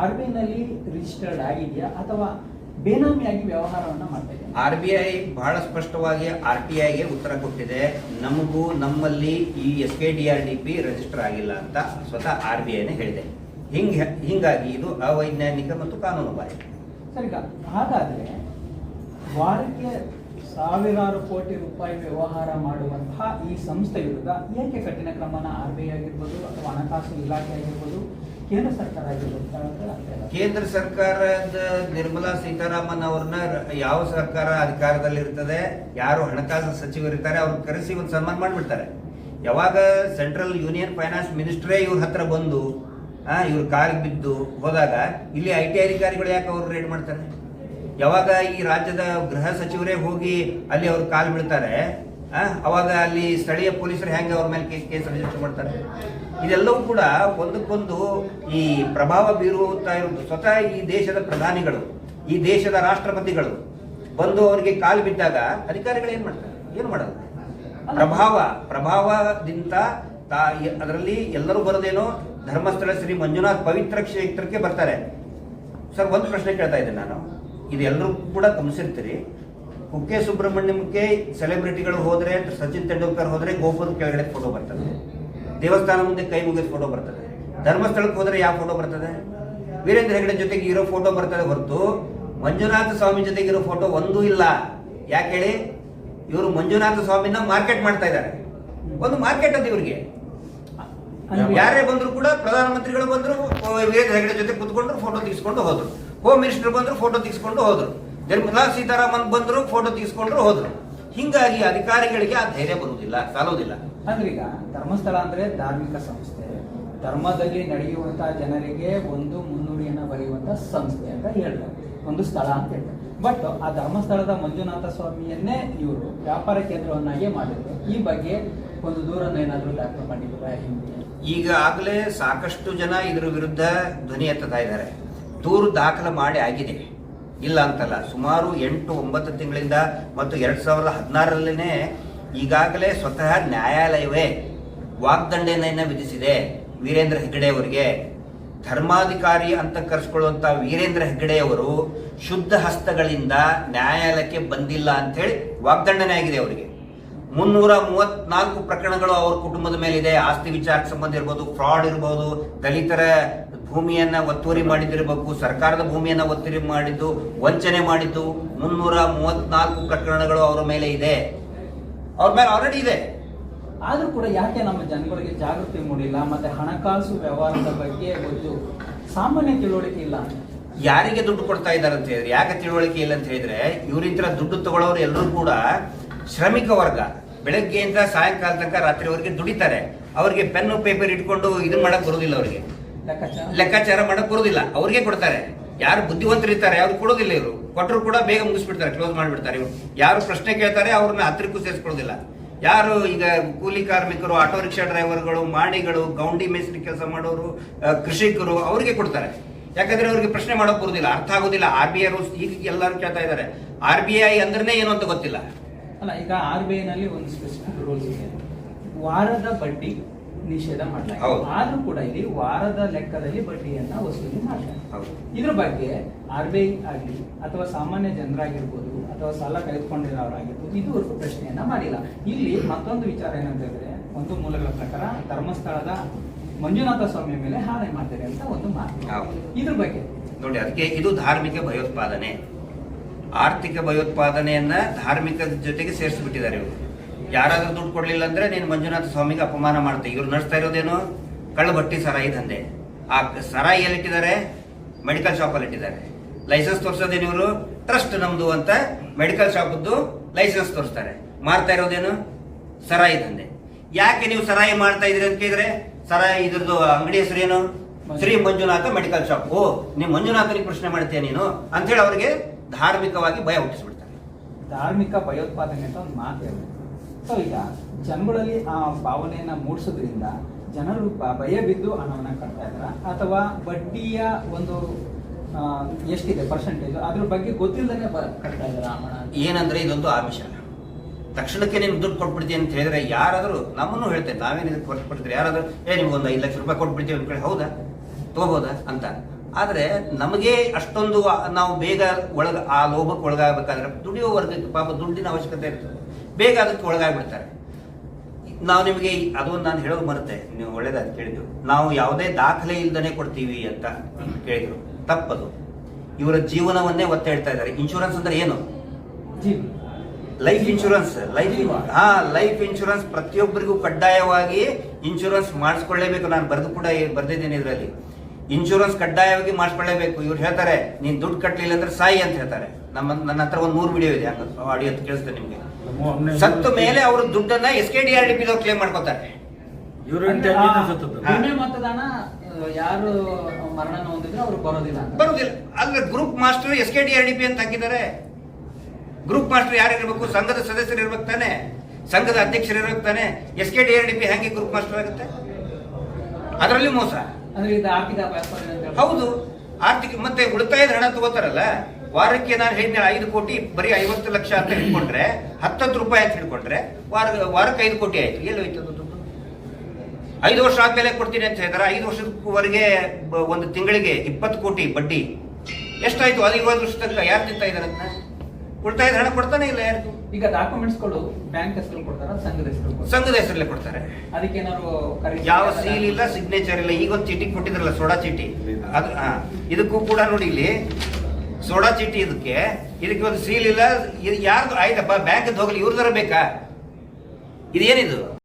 R B ನಲ್ಲಿ registered ಆಗಿದೆಯಾ ಅಥವಾ ಬೇನಾಮಿಯಾಗಿ ವ್ಯವಹಾರವನ್ನ ಮಾಡ್ತಾ ಇದೆ ಆರ್ ಬಿ ಐ ಬಹಳ ಸ್ಪಷ್ಟವಾಗಿ ಆರ್ ಟಿ ಐಗೆ ಉತ್ತರ ಕೊಟ್ಟಿದೆ. ನಮಗೂ ನಮ್ಮಲ್ಲಿ ಈ S K D R D P register ಆಗಿಲ್ಲ ಅಂತ ಸ್ವತಃ ಆರ್ ಬಿ ಐನೇ ಹೇಳಿದೆ. ಹಿಂಗ ಹಿಂಗಾಗಿ ಇದು ಅವೈಜ್ಞಾನಿಕ ಮತ್ತು ಕಾನೂನು ಬಾರಿ ಸರ್ ಈಗ ಹಾಗಾದ್ರೆ ವಾರಕ್ಕೆ ಸಾವಿರಾರು ಕೋಟಿ ರೂಪಾಯಿ ವ್ಯವಹಾರ ಮಾಡುವಂತಹ ಈ ಸಂಸ್ಥೆ ವಿರುದ್ಧ ಏಕೆ ಕಠಿಣ ಕ್ರಮನ ಆರ್ ಬಿ ಐ ಆಗಿರ್ಬೋದು ಅಥವಾ ಹಣಕಾಸು ಇಲಾಖೆ ಆಗಿರ್ಬೋದು ಕೇಂದ್ರ ಸರ್ಕಾರ ಕೇಂದ್ರ ಸರ್ಕಾರದ ನಿರ್ಮಲಾ ಸೀತಾರಾಮನ್ ಅವ್ರನ್ನ ಯಾವ ಸರ್ಕಾರ ಅಧಿಕಾರದಲ್ಲಿ ಇರ್ತದೆ ಯಾರು ಹಣಕಾಸು ಸಚಿವರಿರ್ತಾರೆ ಅವ್ರನ್ನ ಕರೆಸಿ ಒಂದು ಸನ್ಮಾನ ಮಾಡಿಬಿಡ್ತಾರೆ. ಯಾವಾಗ ಸೆಂಟ್ರಲ್ ಯೂನಿಯನ್ ಫೈನಾನ್ಸ್ ಮಿನಿಸ್ಟ್ರೇ ಇವ್ರ ಹತ್ರ ಬಂದು ಇವ್ರ ಕಾಲಿಗೆ ಬಿದ್ದು ಹೋದಾಗ, ಇಲ್ಲಿ ಐ ಟಿ ಅಧಿಕಾರಿಗಳು ಯಾಕೆ ಅವ್ರು ರೇಡ್ ಮಾಡ್ತಾರೆ? ಯಾವಾಗ ಈ ರಾಜ್ಯದ ಗೃಹ ಸಚಿವರೇ ಹೋಗಿ ಅಲ್ಲಿ ಅವ್ರ ಕಾಲು ಬೀಳ್ತಾರೆ ಅವಾಗ ಅಲ್ಲಿ ಸ್ಥಳೀಯ ಪೊಲೀಸರು ಹೆಂಗೆ ಅವ್ರ ಮೇಲೆ ಕೇಸ್ ರಿಜಿಸ್ಟರ್ ಮಾಡ್ತಾರೆ? ಇದೆಲ್ಲವೂ ಕೂಡ ಒಂದಕ್ಕೊಂದು ಈ ಪ್ರಭಾವ ಬೀರುತ್ತಾ ಇರುವುದು. ಸ್ವತಃ ಈ ದೇಶದ ಪ್ರಧಾನಿಗಳು, ಈ ದೇಶದ ರಾಷ್ಟ್ರಪತಿಗಳು ಬಂದು ಅವರಿಗೆ ಕಾಲು ಬಿದ್ದಾಗ ಅಧಿಕಾರಿಗಳು ಏನು ಮಾಡ್ತಾರೆ? ಏನು ಮಾಡೋದು? ಪ್ರಭಾವ, ಪ್ರಭಾವದಿಂದ ತಾ ಅದರಲ್ಲಿ ಎಲ್ಲರೂ ಬರೋದೇನೋ? ಧರ್ಮಸ್ಥಳ ಶ್ರೀ ಮಂಜುನಾಥ್ ಪವಿತ್ರ ಕ್ಷೇತ್ರಕ್ಕೆ ಬರ್ತಾರೆ. ಸರ್, ಒಂದು ಪ್ರಶ್ನೆ ಕೇಳ್ತಾ ಇದ್ದೆ ನಾನು. ಇದೆಲ್ಲರೂ ಕೂಡ ಗಮನಿಸಿರ್ತೀರಿ. ಕುಕ್ಕೆ ಸುಬ್ರಹ್ಮಣ್ಯಂಗೆ ಸೆಲೆಬ್ರಿಟಿಗಳು ಹೋದ್ರೆ ಸಚಿನ್ ತೆಂಡೂಲ್ಕರ್ ಹೋದ್ರೆ ಗೋಪುರದ ಕೆಳಗಡೆ ಫೋಟೋ ಬರ್ತದೆ. ದೇವಸ್ಥಾನ ಮುಂದೆ ಕೈ ಮುಗಿದ ಫೋಟೋ ಬರ್ತದೆ. ಧರ್ಮಸ್ಥಳಕ್ಕೆ ಹೋದ್ರೆ ಯಾವ ಫೋಟೋ ಬರ್ತದೆ? ವೀರೇಂದ್ರ ಹೆಗಡೆ ಜೊತೆಗೆ ಇರೋ ಫೋಟೋ ಬರ್ತದೆ ಹೊರತು. ಮಂಜುನಾಥ ಸ್ವಾಮಿ ಜೊತೆಗೆ ಇರೋ ಫೋಟೋ ಒಂದೂ ಇಲ್ಲ. ಯಾಕೆ ಹೇಳಿ? ಇವರು ಮಂಜುನಾಥ ಸ್ವಾಮಿನ ಮಾರ್ಕೆಟ್ ಮಾಡ್ತಾ ಇದ್ದಾರೆ. ಒಂದು ಮಾರ್ಕೆಟ್ ಅದು ಇವರಿಗೆ. ಯಾರೇ ಬಂದ್ರು ಕೂಡ ಪ್ರಧಾನಮಂತ್ರಿಗಳು ಬಂದ್ರು ವೀರೇಂದ್ರ ಹೆಗಡೆ ಜೊತೆ ಕುತ್ಕೊಂಡ್ರು ಫೋಟೋ ತೆಗೆಸ್ಕೊಂಡು ಹೋದ್ರು. ಹೋಮ್ ಮಿನಿಸ್ಟರ್ ಬಂದ್ರು ಫೋಟೋ ತೆಗೆಸ್ಕೊಂಡು ಹೋದ್ರು. ನಿರ್ಮಲಾ ಸೀತಾರಾಮನ್ ಬಂದ್ರು ಫೋಟೋ ತೀಸ್ಕೊಂಡ್ರು ಹೋದ್ರು. ಹಿಂಗಾಗಿ ಅಧಿಕಾರಿಗಳಿಗೆ ಆ ಧೈರ್ಯ ಬರುವುದಿಲ್ಲ ಸಾಲೋದಿಲ್ಲ ಅಂದ್ರೀಗ ಈಗ ಧರ್ಮಸ್ಥಳ ಅಂದ್ರೆ ಧಾರ್ಮಿಕ ಸಂಸ್ಥೆ. ಧರ್ಮದಲ್ಲಿ ನಡೆಯುವಂತಹ ಜನರಿಗೆ ಒಂದು ಮುನ್ನುಡಿಯನ್ನು ಬರೆಯುವಂತ ಸಂಸ್ಥೆ ಅಂತ ಹೇಳ್ತಾರೆ ಒಂದು ಸ್ಥಳ ಅಂತ ಹೇಳ್ತಾರೆ ಬಟ್ ಆ ಧರ್ಮಸ್ಥಳದ ಮಂಜುನಾಥ ಸ್ವಾಮಿಯನ್ನೇ ಇವರು ವ್ಯಾಪಾರ ಕೇಂದ್ರವನ್ನಾಗಿ ಮಾಡಿದ್ರು. ಈ ಬಗ್ಗೆ ಒಂದು ದೂರನ್ನು ಏನಾದರೂ ದಾಖಲು ಮಾಡಿದ್ರ ಹಿಂದೆ? ಈಗಾಗಲೇ ಸಾಕಷ್ಟು ಜನ ಇದರ ವಿರುದ್ಧ ಧ್ವನಿ ಎತ್ತುತ್ತಾ ಇದ್ದಾರೆ. ದೂರು ದಾಖಲು ಮಾಡಿ ಆಗಿದೆ. ಇಲ್ಲ ಅಂತಲ್ಲ, ಸುಮಾರು ಎಂಟು ಒಂಬತ್ತು ತಿಂಗಳಿಂದ ಮತ್ತು ಎರಡು ಸಾವಿರದ ಹದಿನಾರರಲ್ಲೇ ಈಗಾಗಲೇ ಸ್ವತಃ ನ್ಯಾಯಾಲಯವೇ ವಾಗ್ದಂಡನೆಯನ್ನು ವಿಧಿಸಿದೆ ವೀರೇಂದ್ರ ಹೆಗ್ಗಡೆಯವರಿಗೆ ಧರ್ಮಾಧಿಕಾರಿ ಅಂತ ಕರೆಸ್ಕೊಳ್ಳುವಂತ ವೀರೇಂದ್ರ ಹೆಗ್ಗಡೆಯವರು ಶುದ್ಧ ಹಸ್ತಗಳಿಂದ ನ್ಯಾಯಾಲಯಕ್ಕೆ ಬಂದಿಲ್ಲ ಅಂತ ಹೇಳಿ ವಾಗ್ದಂಡನೆ ಆಗಿದೆ ಅವರಿಗೆ. ಮುನ್ನೂರ ಮೂವತ್ನಾಲ್ಕು ಪ್ರಕರಣಗಳು ಅವ್ರ ಕುಟುಂಬದ ಮೇಲಿದೆ. ಆಸ್ತಿ ವಿಚಾರಕ್ಕೆ ಸಂಬಂಧ ಇರ್ಬೋದು, ಫ್ರಾಡ್ ಇರ್ಬೋದು, ದಲಿತರ ಭೂಮಿಯನ್ನ ಒತ್ತುವರಿ ಮಾಡಿದಿರಬೇಕು ಸರ್ಕಾರದ ಭೂಮಿಯನ್ನ ಒತ್ತುವರಿ ಮಾಡಿದ್ದು ವಂಚನೆ ಮಾಡಿದ್ದು ಮುನ್ನೂರ ಮೂವತ್ನಾಲ್ಕು ಪ್ರಕರಣಗಳು ಅವರ ಮೇಲೆ ಇದೆ. ಅವ್ರ ಮೇಲೆ ಆಲ್ರೆಡಿ ಇದೆ. ಆದ್ರೂ ಕೂಡ ಯಾಕೆ ನಮ್ಮ ಜನಗಳಿಗೆ ಜಾಗೃತಿ ಮೂಡಿಲ್ಲ ಮತ್ತೆ ಹಣಕಾಸು ವ್ಯವಹಾರದ ಬಗ್ಗೆ ಒಂದು ಸಾಮಾನ್ಯ ತಿಳುವಳಿಕೆ ಇಲ್ಲ? ಯಾರಿಗೆ ದುಡ್ಡು ಕೊಡ್ತಾ ಇದ್ದಾರೆ ಅಂತ ಹೇಳಿದ್ರೆ ಯಾಕೆ ತಿಳುವಳಿಕೆ ಇಲ್ಲ ಅಂತ ಹೇಳಿದ್ರೆ ಇವರಿಂತ್ರ ದುಡ್ಡು ತಗೊಳ್ಳೋರು ಎಲ್ಲರೂ ಕೂಡ ಶ್ರಮಿಕ ವರ್ಗ. ಬೆಳಗ್ಗೆಯಿಂದ ಸಾಯಂಕಾಲ ತನಕ ರಾತ್ರಿವರೆಗೆ ದುಡಿತಾರೆ. ಅವರಿಗೆ ಪೆನ್ನು ಪೇಪರ್ ಇಟ್ಕೊಂಡು ಇದನ್ನ ಮಾಡಕ್ ಬರೋದಿಲ್ಲ ಅವರಿಗೆ. ಲೆಕ್ಕಾಚಾರ? ಮಾಡಕ್ ಬರುದಿಲ್ಲ. ಅವ್ರಿಗೆ ಕೊಡ್ತಾರೆ. ಯಾರು ಬುದ್ಧಿವಂತರು ಇರ್ತಾರೆ ಅವ್ರು ಕೊಡೋದಿಲ್ಲ ಇವರು. ಕೊಟ್ಟರು ಕೂಡ ಬೇಗ ಮುಗಿಸ್ಬಿಡ್ತಾರೆ ಕ್ಲೋಸ್ ಮಾಡಿಬಿಡ್ತಾರೆ ಇವರು. ಯಾರು ಪ್ರಶ್ನೆ ಕೇಳ್ತಾರೆ ಅವ್ರನ್ನ ಹತ್ತಿರಕ್ಕೂ ಸೇರಿಸ್ಕೊಳ್ಳೋದಿಲ್ಲ. ಯಾರು ಈಗ ಕೂಲಿ ಕಾರ್ಮಿಕರು ಆಟೋ ರಿಕ್ಷಾ ಡ್ರೈವರ್ಗಳು ಮಾಡಿಗಳು ಗೌಂಡಿ ಮೇಸ್ತ್ರಿ ಕೆಲಸ ಮಾಡೋರು ಕೃಷಿಕರು ಅವರಿಗೆ ಕೊಡ್ತಾರೆ. ಯಾಕಂದ್ರೆ ಅವ್ರಿಗೆ ಪ್ರಶ್ನೆ ಮಾಡಕ್ ಬರುದಿಲ್ಲ. ಅರ್ಥ ಆಗೋದಿಲ್ಲ. ಆರ್ ಬಿ ಐ ರೂಲ್ಸ್ ಈಗ ಎಲ್ಲರೂ ಕೇಳ್ತಾ ಇದ್ದಾರೆ. ಆರ್ ಬಿ ಐ ಅಂದ್ರೆ ಏನು ಅಂತ ಗೊತ್ತಿಲ್ಲ. ಅಲ್ಲ ಈಗ ಆರ್ ಬಿ ಐನಲ್ಲಿ ನಲ್ಲಿ ಒಂದು ಸ್ಪೆಸಿಫಿಕ್ ರೂಲ್ಸ್ ಇದೆ. ವಾರದ ಬಡ್ಡಿ ನಿಷೇಧ ಮಾಡ್ತಾರೆ ಆದ್ರೂ ಕೂಡ ಇಲ್ಲಿ ವಾರದ ಲೆಕ್ಕದಲ್ಲಿ ಬಡ್ಡಿಯನ್ನ ವಸೂಲಿ ಮಾಡ್ತಾರೆ. ಹೌದು. ಇದ್ರ ಬಗ್ಗೆ ಆರ್ ಬಿ ಐ ಆಗಲಿ ಅಥವಾ ಸಾಮಾನ್ಯ ಜನರಾಗಿರ್ಬೋದು ಅಥವಾ ಸಾಲ ಕಳೆದುಕೊಂಡಿರೋರಾಗಿರ್ಬೋದು ಇದುವರೆಗೂ ಪ್ರಶ್ನೆಯನ್ನ ಮಾಡಿಲ್ಲ. ಇಲ್ಲಿ ಮತ್ತೊಂದು ವಿಚಾರ ಏನಂತ ಹೇಳಿದ್ರೆ ಒಂದು ಮೂಲಗಳ ಪ್ರಕಾರ ಧರ್ಮಸ್ಥಳದ ಮಂಜುನಾಥ ಸ್ವಾಮಿಯ ಮೇಲೆ ಹಾನಿ ಮಾಡ್ತಾರೆ ಅಂತ ಒಂದು ಮಾತು. ಹೌದು. ಇದ್ರ ಬಗ್ಗೆ? ನೋಡಿ ಅದಕ್ಕೆ ಇದು ಧಾರ್ಮಿಕ ಭಯೋತ್ಪಾದನೆ. ಆರ್ಥಿಕ ಭಯೋತ್ಪಾದನೆಯನ್ನ ಧಾರ್ಮಿಕ ಜೊತೆಗೆ ಸೇರಿಸ್ಬಿಟ್ಟಿದ್ದಾರೆ ಇವರು. ಯಾರಾದ್ರೂ ದುಡ್ಡು ಕೊಡ್ಲಿಲ್ಲ ಅಂದ್ರೆ ನೀನು ಮಂಜುನಾಥ ಸ್ವಾಮಿಗೆ ಅಪಮಾನ ಮಾಡ್ತೆ. ಇವ್ರು ನಡೆಸ್ತಾ ಇರೋದೇನು? ಕಳ್ಳಬಟ್ಟಿ ಸರಾಯಿ ದಂಧೆ. ಆ ಸರಾಯಿ ಎಲ್ಲಿಟ್ಟಿದ್ದಾರೆ ಮೆಡಿಕಲ್ ಶಾಪ್ ಅಲ್ಲಿ ಇಟ್ಟಿದ್ದಾರೆ ಲೈಸೆನ್ಸ್ ತೋರಿಸೋದೇನು ಇವರು? ಟ್ರಸ್ಟ್ ನಮ್ದು ಅಂತ ಮೆಡಿಕಲ್ ಶಾಪದ್ದು ಲೈಸೆನ್ಸ್ ತೋರಿಸ್ತಾರೆ. ಮಾರ್ತಾ ಇರೋದೇನು? ಸರಾಯಿ ದಂಧೆ. ಯಾಕೆ ನೀವು ಸರಾಯಿ ಮಾಡ್ತಾ ಇದ್ರಿ ಅಂತ ಕೇಳಿದ್ರೆ, ಸರಾಯಿ ಇದ್ರದ್ದು ಅಂಗಡಿ ಹೆಸರೇನು ಶ್ರೀ ಮಂಜುನಾಥ ಮೆಡಿಕಲ್ ಶಾಪ್ ಓ ನೀವು ಮಂಜುನಾಥನಿಗೆ ಪ್ರಶ್ನೆ ಮಾಡ್ತೀಯ ನೀನು? ಅಂತ ಹೇಳಿ ಅವರಿಗೆ ಧಾರ್ಮಿಕವಾಗಿ ಭಯ ಹುಟ್ಟಿಸ್ಬಿಡ್ತಾರೆ. ಧಾರ್ಮಿಕ ಭಯೋತ್ಪಾದನೆ ಅಂತ ಒಂದು ಮಾತು ಈಗ ಜನಗಳಲ್ಲಿ ಆ ಭಾವನೆಯನ್ನ ಮೂಡಿಸೋದ್ರಿಂದ ಜನರು ಭಯ ಬಿದ್ದು ಹಣವನ್ನ ಕಟ್ತಾ ಇದಾರ ಅಥವಾ ಬಡ್ಡಿಯ ಒಂದು ಎಷ್ಟಿದೆ ಪರ್ಸೆಂಟೇಜ್ ಅದ್ರ ಬಗ್ಗೆ ಗೊತ್ತಿಲ್ಲದೆ ಕಟ್ತಾ ಇದಾರ ಏನಂದ್ರೆ ಇದೊಂದು ಆಮಿಷ. ತಕ್ಷಣಕ್ಕೆ ನೀನು ದುಡ್ಡು ಕೊಟ್ಬಿಡ್ತೀನಿ ಅಂತ ಹೇಳಿದ್ರೆ ಯಾರಾದರೂ ನಮ್ಮನ್ನು ಹೇಳ್ತೇವೆ ನಾವೇನು ಇದಕ್ಕೆ ಕೊಟ್ಬಿಡ್ತೀರಿ ಯಾರಾದರೂ, ಏ, ನಿಮ್ಗೆ ಒಂದು ಐದು ಲಕ್ಷ ರೂಪಾಯಿ ಕೊಟ್ಬಿಡ್ತೀವಿ ಅಂತ ಹೇಳಿ ಹೌದಾ? ತಗೋಬೋದಾ ಅಂತ. ಆದರೆ ನಮಗೆ ಅಷ್ಟೊಂದು, ನಾವು ಬೇಗ ಒಳಗೆ, ಆ ಲೋಭಕ್ಕೆ ಒಳಗಾಗಬೇಕಾದ್ರೆ ದುಡಿಯೋ ವರ್ಗಕ್ಕೆ ಪಾಪ ದುಡ್ಡಿನ ಅವಶ್ಯಕತೆ ಇರ್ತದೆ. ಬೇಗ ಅದಕ್ಕೆ ಒಳಗಾಗ್ಬಿಡ್ತಾರೆ ನಾವು ನಿಮಗೆ ಅದೊಂದು ನಾನು ಹೇಳೋದು ಬರುತ್ತೆ ನೀವು ಒಳ್ಳೇದಾಗಿ ಕೇಳಿದ್ರು ನಾವು ಯಾವುದೇ ದಾಖಲೆ ಇಲ್ದನೆ ಕೊಡ್ತೀವಿ ಅಂತ ಕೇಳಿದ್ರು. ತಪ್ಪದು. ಇವರ ಜೀವನವನ್ನೇ ಒತ್ತ ಹೇಳ್ತಾ ಇದ್ದಾರೆ. ಇನ್ಶೂರೆನ್ಸ್ ಅಂದ್ರೆ ಏನು? Life insurance life. ಹಾ ಲೈಫ್ ಇನ್ಶೂರೆನ್ಸ್ ಪ್ರತಿಯೊಬ್ಬರಿಗೂ ಕಡ್ಡಾಯವಾಗಿ ಇನ್ಶೂರೆನ್ಸ್ ಮಾಡಿಸ್ಕೊಳ್ಳೇಬೇಕು. ನಾನು ಬರೆದು ಕೂಡ ಬರ್ದಿದ್ದೀನಿ ಇದರಲ್ಲಿ. ಇನ್ಶೂರೆನ್ಸ್ ಕಡ್ಡಾಯವಾಗಿ ಮಾಡಿಸ್ಕೊಳ್ಳೇಬೇಕು. ಇವ್ರು ಹೇಳ್ತಾರೆ ನೀನು ದುಡ್ಡು ಕಟ್ಟಲಿಲ್ಲ ಅಂದ್ರೆ ಸಾಯಿ ಅಂತ ಹೇಳ್ತಾರೆ. ನಮ್ಮ ನನ್ನ ಹತ್ರ ಒಂದು ಮೂರು ವಿಡಿಯೋ ಇದೆ. ಆಡಿಯೋ ಕೇಳಿಸ್ತೇನೆ ನಿಮಗೆ. ಸತ್ತ ಮೇಲೆ ಅವರು ದುಡ್ಡನ್ನ S K D R D P claim ಮಾಡ್ಕೋತಾರೆ. ಮತದಾನ ಯಾರು ಮರಣನ ಹೊಂದಿದ್ರೆ ಅವ್ರು ಬರೋದಿಲ್ಲ ಅಂತ. ಬರುದಿಲ್ಲ ಅಂದ್ರೆ group master S K D R D P ಅಂತ ಹಾಕಿದ್ದಾರೆ. ಗ್ರೂಪ್ ಮಾಸ್ಟರ್ ಯಾರು ಇರಬೇಕು? ಸಂಘದ ಸದಸ್ಯರು ಇರ್ಬೇಕು ತಾನೆ. ಸಂಘದ ಅಧ್ಯಕ್ಷರು ಇರ್ಬೇಕು ತಾನೆ. S K D R D P ಹೆಂಗೆ ಗ್ರೂಪ್ ಮಾಸ್ಟರ್ ಆಗುತ್ತೆ? ಅದರಲ್ಲಿ ಮೋಸ. ಅಂದ್ರೆ ಇದು ಆರ್ಥಿಕ ವ್ಯಾಪಾರ ಅಂತ ಹೇಳ್ತಾರೆ. ಹೌದು. ಆರ್ಥಿಕ ಮತ್ತೆ ಉಳಿತಾಯದ ಹಣ ತಗೋತಾರಲ್ಲ? ವಾರಕ್ಕೆ ನಾನು ಹೇಳಿದ್ನಲ್ಲ ಐದು ಕೋಟಿ ಬರೀ ಐವತ್ತು ಲಕ್ಷ ಅಂತ ಹಿಡ್ಕೊಂಡ್ರೆ ಹತ್ತತ್ತು ರೂಪಾಯಿ ಅಂತ ಹಿಡ್ಕೊಂಡ್ರೆ ವಾರ ವಾರಕ್ಕೆ ಐದು ಕೋಟಿ ಆಯ್ತು. ಎಲ್ಲಿ ಹೋಯ್ತು ಅದು ದುಡ್ಡು? ಐದು ವರ್ಷ ಆದ್ಮೇಲೆ ಕೊಡ್ತೀನಿ ಅಂತ ಹೇಳಿದಾರೆ? ಐದು ವರ್ಷದವರೆಗೆ ಒಂದು ತಿಂಗಳಿಗೆ ಇಪ್ಪತ್ತು ಕೋಟಿ ಬಡ್ಡಿ. ಎಷ್ಟಾಯ್ತು? ಅದು ಐವತ್ತು ವರ್ಷ ತನಕ ಯಾರು ತಿಂತಾ ಇದಾರೆ ಅದನ್ನ ಉಳಿತಾಯದ ಹಣ ಕೊಡ್ತಾನೆ ಇಲ್ಲ ಯಾರು ಈಗ ಡಾಕ್ಯುಮೆಂಟ್ಸ್ಗಳು ಬ್ಯಾಂಕ್ ಹೆಸರು ಕೊಡ್ತಾರ? ಸಂಘದ ಹೆಸರು ಸಂಘದ ಹೆಸರಲ್ಲೇ ಕೊಡ್ತಾರೆ. ಅದಕ್ಕೆ ಏನಾದ್ರು ಯಾವ ಸೀಲ್ ಇಲ್ಲ ಸಿಗ್ನೇಚರ್ ಇಲ್ಲ. ಈಗ ಒಂದು ಚೀಟಿ ಕೊಟ್ಟಿದ್ರಲ್ಲ ಸೋಡಾ ಚೀಟಿ. ಅದು ಇದಕ್ಕೂ ಕೂಡ ನೋಡಿ ಇಲ್ಲಿ ಸೋಡಾ ಚೀಟಿ ಇದಕ್ಕೆ ಇದಕ್ಕೆ ಒಂದು ಸೀಲ್ ಇಲ್ಲ. ಇದು ಯಾರ್ದು ಆಯ್ತಪ್ಪ ಬ್ಯಾಂಕ್ ಹೋಗಲಿ, ಇವ್ರದಾರ ಬೇಕಾ? ಇದೇನಿದು?